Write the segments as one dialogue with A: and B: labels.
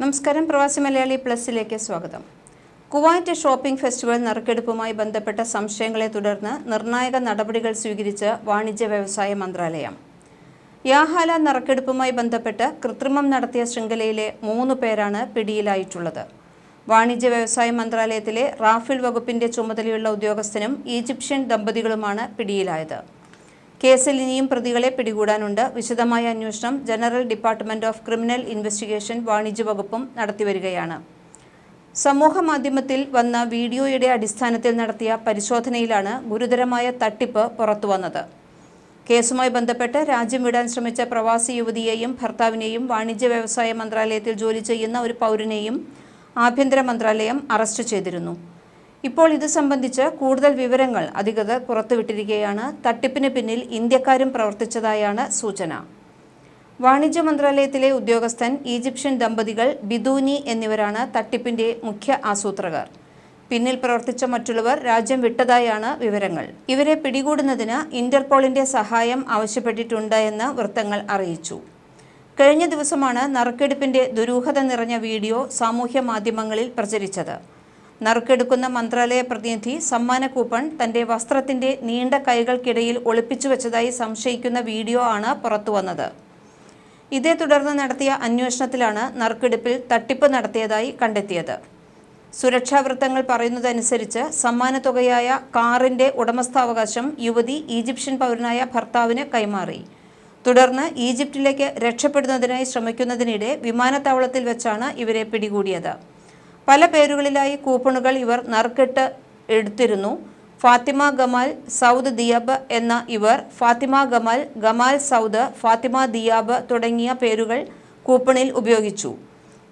A: നമസ്കാരം. പ്രവാസി മലയാളി പ്ലസിലേക്ക് സ്വാഗതം. കുവൈറ്റ് ഷോപ്പിംഗ് ഫെസ്റ്റിവൽ നറുക്കെടുപ്പുമായി ബന്ധപ്പെട്ട സംശയങ്ങളെ തുടർന്ന് നിർണായക നടപടികൾ സ്വീകരിച്ച് വാണിജ്യ വ്യവസായ മന്ത്രാലയം. യാഹാല നറുക്കെടുപ്പുമായി ബന്ധപ്പെട്ട് കൃത്രിമം നടത്തിയ ശൃംഖലയിലെ മൂന്ന് പേരാണ് പിടിയിലായിട്ടുള്ളത്. വാണിജ്യ വ്യവസായ മന്ത്രാലയത്തിലെ റാഫിൽ വകുപ്പിന്റെ ചുമതലയുള്ള ഉദ്യോഗസ്ഥനും ഈജിപ്ഷ്യൻ ദമ്പതികളുമാണ് പിടിയിലായത്. കേസിൽ ഇനിയും പ്രതികളെ പിടികൂടാനുണ്ട്. വിശദമായ അന്വേഷണം general department of criminal investigation വാണിജ്യ വകുപ്പും നടത്തിവരികയാണ് സമൂഹ മാധ്യമത്തിൽ വന്ന വീഡിയോയുടെ അടിസ്ഥാനത്തിൽ നടത്തിയ പരിശോധനയിലാണ് ഗുരുതരമായ തട്ടിപ്പ് പുറത്തുവന്നത് കേസുമായി ബന്ധപ്പെട്ട് രാജ്യം വിടാൻ ശ്രമിച്ച പ്രവാസി യുവതിയെയും ഭർത്താവിനെയും വാണിജ്യ വ്യവസായ മന്ത്രാലയത്തിൽ ജോലി ചെയ്യുന്ന ഒരു പൗരനെയും ആഭ്യന്തര മന്ത്രാലയം അറസ്റ്റ് ചെയ്തിരുന്നു. ഇപ്പോൾ ഇത് സംബന്ധിച്ച് കൂടുതൽ വിവരങ്ങൾ അധികൃതർ പുറത്തുവിട്ടിരിക്കുകയാണ് തട്ടിപ്പിന് പിന്നിൽ ഇന്ത്യക്കാരും പ്രവർത്തിച്ചതായാണ് സൂചന. വാണിജ്യ മന്ത്രാലയത്തിലെ ഉദ്യോഗസ്ഥൻ ഈജിപ്ഷ്യൻ ദമ്പതികൾ ബിദൂനി എന്നിവരാണ് തട്ടിപ്പിന്റെ മുഖ്യ ആസൂത്രകർ. പിന്നിൽ പ്രവർത്തിച്ച മറ്റുള്ളവർ രാജ്യം വിട്ടതായാണ് വിവരങ്ങൾ. ഇവരെ പിടികൂടുന്നതിന് ഇന്റർപോളിന്റെ സഹായം ആവശ്യപ്പെട്ടിട്ടുണ്ട് എന്ന് വൃത്തങ്ങൾ അറിയിച്ചു. കഴിഞ്ഞ ദിവസമാണ് നറുക്കെടുപ്പിന്റെ ദുരൂഹത നിറഞ്ഞ വീഡിയോ സാമൂഹ്യ മാധ്യമങ്ങളിൽ പ്രചരിച്ചത്. നറുക്കെടുക്കുന്ന മന്ത്രാലയ പ്രതിനിധി സമ്മാന കൂപ്പൺ തന്റെ വസ്ത്രത്തിന്റെ നീണ്ട കൈകൾക്കിടയിൽ ഒളിപ്പിച്ചു വെച്ചതായി സംശയിക്കുന്ന വീഡിയോ ആണ് പുറത്തുവന്നത് ഇതേ തുടർന്ന് നടത്തിയ അന്വേഷണത്തിലാണ് നറുക്കെടുപ്പിൽ തട്ടിപ്പ് നടത്തിയതായി കണ്ടെത്തിയത്. സുരക്ഷാ വൃത്തങ്ങൾ പറയുന്നതനുസരിച്ച് സമ്മാനത്തുകയായ കാറിന്റെ ഉടമസ്ഥാവകാശം യുവതി ഈജിപ്ഷ്യൻ പൗരനായ ഭർത്താവിന് കൈമാറി. തുടർന്ന് ഈജിപ്തിലേക്ക് രക്ഷപ്പെടുന്നതിനായി ശ്രമിക്കുന്നതിനിടെ വിമാനത്താവളത്തിൽ വെച്ചാണ് ഇവരെ പിടികൂടിയത്. പല പേരുകളിലായി കൂപ്പണുകൾ ഇവർ നറുക്കെട്ട് എടുത്തിരുന്നു. ഫാത്തിമ ഗമാൽ സൗദ് ദിയാബ് എന്ന ഇവർ Fatima Gamal Gamal Saud Fatima Diyab തുടങ്ങിയ പേരുകൾ കൂപ്പണിൽ ഉപയോഗിച്ചു.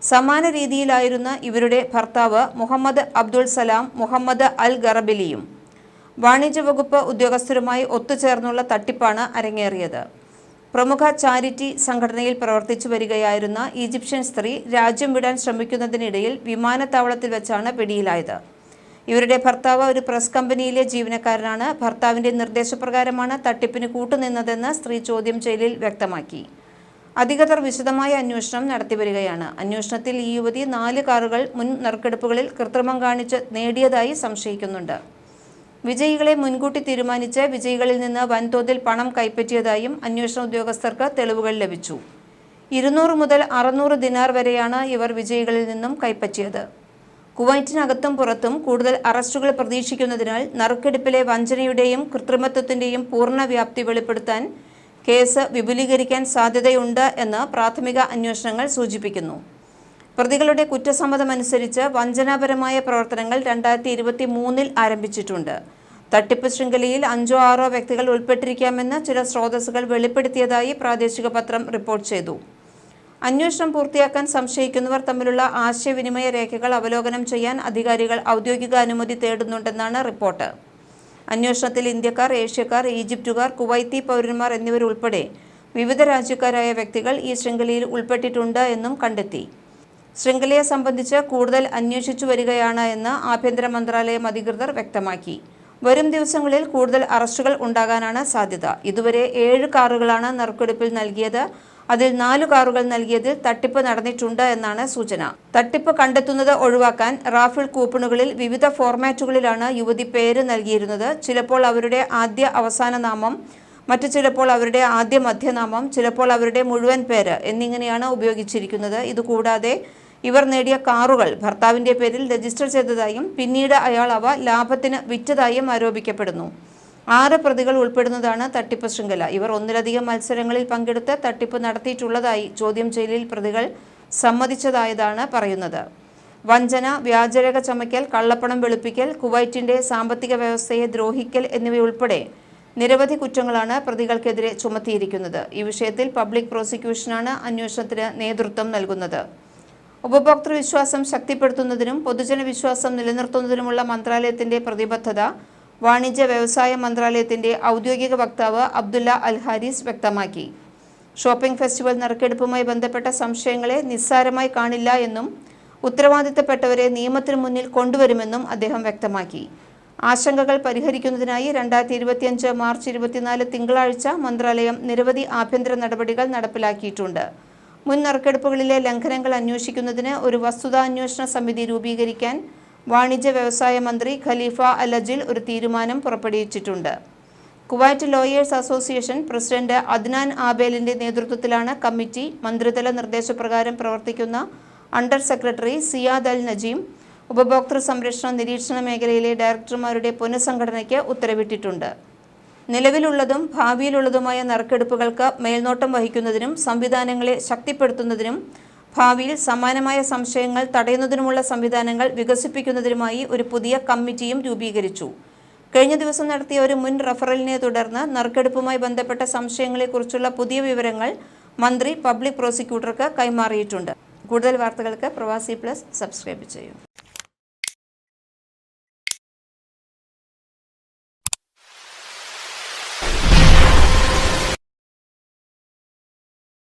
A: സമാന രീതിയിലായിരുന്ന ഇവരുടെ ഭർത്താവ് മുഹമ്മദ് അബ്ദുൾ സലാം മുഹമ്മദ് അൽ ഗറബിലിയും. വാണിജ്യ വകുപ്പ് ഉദ്യോഗസ്ഥരുമായി ഒത്തുചേർന്നുള്ള തട്ടിപ്പാണ് അരങ്ങേറിയത്. പ്രമുഖ ചാരിറ്റി സംഘടനയിൽ പ്രവർത്തിച്ചു വരികയായിരുന്ന ഈജിപ്ഷ്യൻ സ്ത്രീ രാജ്യം വിടാൻ ശ്രമിക്കുന്നതിനിടയിൽ വിമാനത്താവളത്തിൽ വെച്ചാണ് പിടിയിലായത്. ഇവരുടെ ഭർത്താവ് ഒരു പ്രസ് കമ്പനിയിലെ ജീവനക്കാരനാണ്. ഭർത്താവിന്റെ നിർദ്ദേശപ്രകാരമാണ് തട്ടിപ്പിന് കൂട്ടുനിന്നതെന്ന് സ്ത്രീ ചോദ്യം ചെയ്യലിൽ വ്യക്തമാക്കി. അധികൃതർ വിശദമായ അന്വേഷണം നടത്തിവരികയാണ് അന്വേഷണത്തിൽ ഈ യുവതി നാല് കാറുകൾ മുൻ നറുക്കെടുപ്പുകളിൽ കൃത്രിമം കാണിച്ച് നേടിയതായി സംശയിക്കുന്നുണ്ട്. വിജയികളെ മുൻകൂട്ടി തീരുമാനിച്ച് വിജയികളിൽ നിന്ന് വൻതോതിൽ പണം കൈപ്പറ്റിയതായും അന്വേഷണ ഉദ്യോഗസ്ഥർക്ക് തെളിവുകൾ ലഭിച്ചു. ഇരുന്നൂറ് മുതൽ അറുന്നൂറ് ദിനാർ വരെയാണ് ഇവർ വിജയികളിൽ നിന്നും കൈപ്പറ്റിയത്. കുവൈറ്റിനകത്തും പുറത്തും കൂടുതൽ അറസ്റ്റുകൾ പ്രതീക്ഷിക്കുന്നതിനാൽ നറുക്കെടുപ്പിലെ വഞ്ചനയുടെയും കൃത്രിമത്വത്തിന്റെയും പൂർണ വ്യാപ്തി വെളിപ്പെടുത്താൻ കേസ് വിപുലീകരിക്കാൻ സാധ്യതയുണ്ട് എന്ന് പ്രാഥമിക അന്വേഷണങ്ങൾ സൂചിപ്പിക്കുന്നു. പ്രതികളുടെ കുറ്റസമ്മതമനുസരിച്ച് വഞ്ചനാപരമായ പ്രവർത്തനങ്ങൾ രണ്ടായിരത്തി ഇരുപത്തി മൂന്നിൽ ആരംഭിച്ചിട്ടുണ്ട്. തട്ടിപ്പ് ശൃംഖലയിൽ അഞ്ചോ ആറോ വ്യക്തികൾ ഉൾപ്പെട്ടിരിക്കാമെന്ന് ചില സ്രോതസ്സുകൾ വെളിപ്പെടുത്തിയതായി പ്രാദേശിക പത്രം റിപ്പോർട്ട് ചെയ്തു. അന്വേഷണം പൂർത്തിയാക്കാൻ സംശയിക്കുന്നവർ തമ്മിലുള്ള ആശയവിനിമയ രേഖകൾ അവലോകനം ചെയ്യാൻ അധികാരികൾ ഔദ്യോഗിക അനുമതി തേടുന്നുണ്ടെന്നാണ് റിപ്പോർട്ട്. അന്വേഷണത്തിൽ ഇന്ത്യക്കാർ ഏഷ്യക്കാർ ഈജിപ്തുകാർ കുവൈത്തി പൗരന്മാർ എന്നിവരുൾപ്പെടെ വിവിധ രാജ്യക്കാരായ വ്യക്തികൾ ഈ ശൃംഖലയിൽ ഉൾപ്പെട്ടിട്ടുണ്ട് എന്നും കണ്ടെത്തി. ശൃംഖലയെ സംബന്ധിച്ച് കൂടുതൽ അന്വേഷിച്ചു വരികയാണ് എന്ന് ആഭ്യന്തര മന്ത്രാലയം അധികൃതർ വ്യക്തമാക്കി. വരും ദിവസങ്ങളിൽ കൂടുതൽ അറസ്റ്റുകൾ ഉണ്ടാകാനാണ് സാധ്യത. ഇതുവരെ ഏഴ് കാറുകളാണ് നറുക്കെടുപ്പിൽ നൽകിയത്. അതിൽ നാലു കാറുകൾ നൽകിയതിൽ തട്ടിപ്പ് നടന്നിട്ടുണ്ട് എന്നാണ് സൂചന. തട്ടിപ്പ് കണ്ടെത്തുന്നത് ഒഴിവാക്കാൻ റാഫിൾ കൂപ്പണുകളിൽ വിവിധ ഫോർമാറ്റുകളിലാണ് യുവതി പേര് നൽകിയിരുന്നത്. ചിലപ്പോൾ അവരുടെ ആദ്യ അവസാന നാമം മറ്റു ചിലപ്പോൾ അവരുടെ ആദ്യ മധ്യനാമം ചിലപ്പോൾ അവരുടെ മുഴുവൻ പേര് എന്നിങ്ങനെയാണ് ഉപയോഗിച്ചിരിക്കുന്നത്. ഇതുകൂടാതെ ഇവർ നേടിയ കാറുകൾ ഭർത്താവിന്റെ പേരിൽ രജിസ്റ്റർ ചെയ്തതായും പിന്നീട് അയാൾ അവ ലാഭത്തിന് വിറ്റതായും ആരോപിക്കപ്പെടുന്നു. ആറ് പ്രതികൾ ഉൾപ്പെടുന്നതാണ് തട്ടിപ്പ് ശൃംഖല. ഇവർ ഒന്നിലധികം മത്സരങ്ങളിൽ പങ്കെടുത്ത് തട്ടിപ്പ് നടത്തിയിട്ടുള്ളതായി ചോദ്യം ചെയ്യലിൽ പ്രതികൾ സമ്മതിച്ചതായതാണ് പറയുന്നത്. വഞ്ചന വ്യാജരേഖ ചമയ്ക്കൽ കള്ളപ്പണം വെളുപ്പിക്കൽ കുവൈറ്റിന്റെ സാമ്പത്തിക വ്യവസ്ഥയെ ദ്രോഹിക്കൽ എന്നിവയുൾപ്പെടെ നിരവധി കുറ്റങ്ങളാണ് പ്രതികൾക്കെതിരെ ചുമത്തിയിരിക്കുന്നത്. ഈ വിഷയത്തിൽ പബ്ലിക് പ്രോസിക്യൂഷനാണ് അന്വേഷണത്തിന് നേതൃത്വം നൽകുന്നത്. ഉപഭോക്തൃ വിശ്വാസം ശക്തിപ്പെടുത്തുന്നതിനും പൊതുജന വിശ്വാസം നിലനിർത്തുന്നതിനുമുള്ള മന്ത്രാലയത്തിന്റെ പ്രതിബദ്ധത വാണിജ്യ വ്യവസായ മന്ത്രാലയത്തിന്റെ ഔദ്യോഗിക വക്താവ് അബ്ദുല്ല അൽ ഹാരിസ് വ്യക്തമാക്കി. ഷോപ്പിംഗ് ഫെസ്റ്റിവൽ നറുക്കെടുപ്പുമായി ബന്ധപ്പെട്ട സംശയങ്ങളെ നിസ്സാരമായി കാണില്ല എന്നും ഉത്തരവാദിത്തപ്പെട്ടവരെ നിയമത്തിനു മുന്നിൽ കൊണ്ടുവരുമെന്നും അദ്ദേഹം വ്യക്തമാക്കി. ആശങ്കകൾ പരിഹരിക്കുന്നതിനായി രണ്ടായിരത്തി ഇരുപത്തിയഞ്ച് മാർച്ച് ഇരുപത്തിനാല് തിങ്കളാഴ്ച മന്ത്രാലയം നിരവധി ആഭ്യന്തര നടപടികൾ നടപ്പിലാക്കിയിട്ടുണ്ട്. മുൻ നറുക്കെടുപ്പുകളിലെ ലംഘനങ്ങൾ അന്വേഷിക്കുന്നതിന് ഒരു വസ്തുതാന്വേഷണ സമിതി രൂപീകരിക്കാൻ വാണിജ്യ വ്യവസായ മന്ത്രി ഖലീഫ അലജിൽ ഒരു തീരുമാനം പുറപ്പെടുവിച്ചിട്ടുണ്ട്. Kuwait lawyers association president Adnan ആബേലിന്റെ നേതൃത്വത്തിലാണ് കമ്മിറ്റി മന്ത്രിതല നിർദ്ദേശപ്രകാരം പ്രവർത്തിക്കുന്ന under secretary Ziyad Al Najeem ഉപഭോക്തൃ സംരക്ഷണ നിരീക്ഷണ മേഖലയിലെ ഡയറക്ടർമാരുടെ പുനഃസംഘടനയ്ക്ക് ഉത്തരവിട്ടിട്ടുണ്ട്. നിലവിലുള്ളതും ഭാവിയിലുള്ളതുമായ നറുക്കെടുപ്പുകൾക്ക് മേൽനോട്ടം വഹിക്കുന്നതിനും സംവിധാനങ്ങളെ ശക്തിപ്പെടുത്തുന്നതിനും ഭാവിയിൽ സമാനമായ സംശയങ്ങൾ തടയുന്നതിനുമുള്ള സംവിധാനങ്ങൾ വികസിപ്പിക്കുന്നതിനുമായി ഒരു പുതിയ കമ്മിറ്റിയും രൂപീകരിച്ചു. കഴിഞ്ഞ ദിവസം നടത്തിയ ഒരു മുൻ റഫറലിനെ തുടർന്ന് നറുക്കെടുപ്പുമായി ബന്ധപ്പെട്ട സംശയങ്ങളെക്കുറിച്ചുള്ള പുതിയ വിവരങ്ങൾ മന്ത്രി പബ്ലിക് പ്രോസിക്യൂട്ടർക്ക് കൈമാറിയിട്ടുണ്ട്. കൂടുതൽ വാർത്തകൾക്ക് പ്രവാസി പ്ലസ് സബ്സ്ക്രൈബ് ചെയ്യൂ.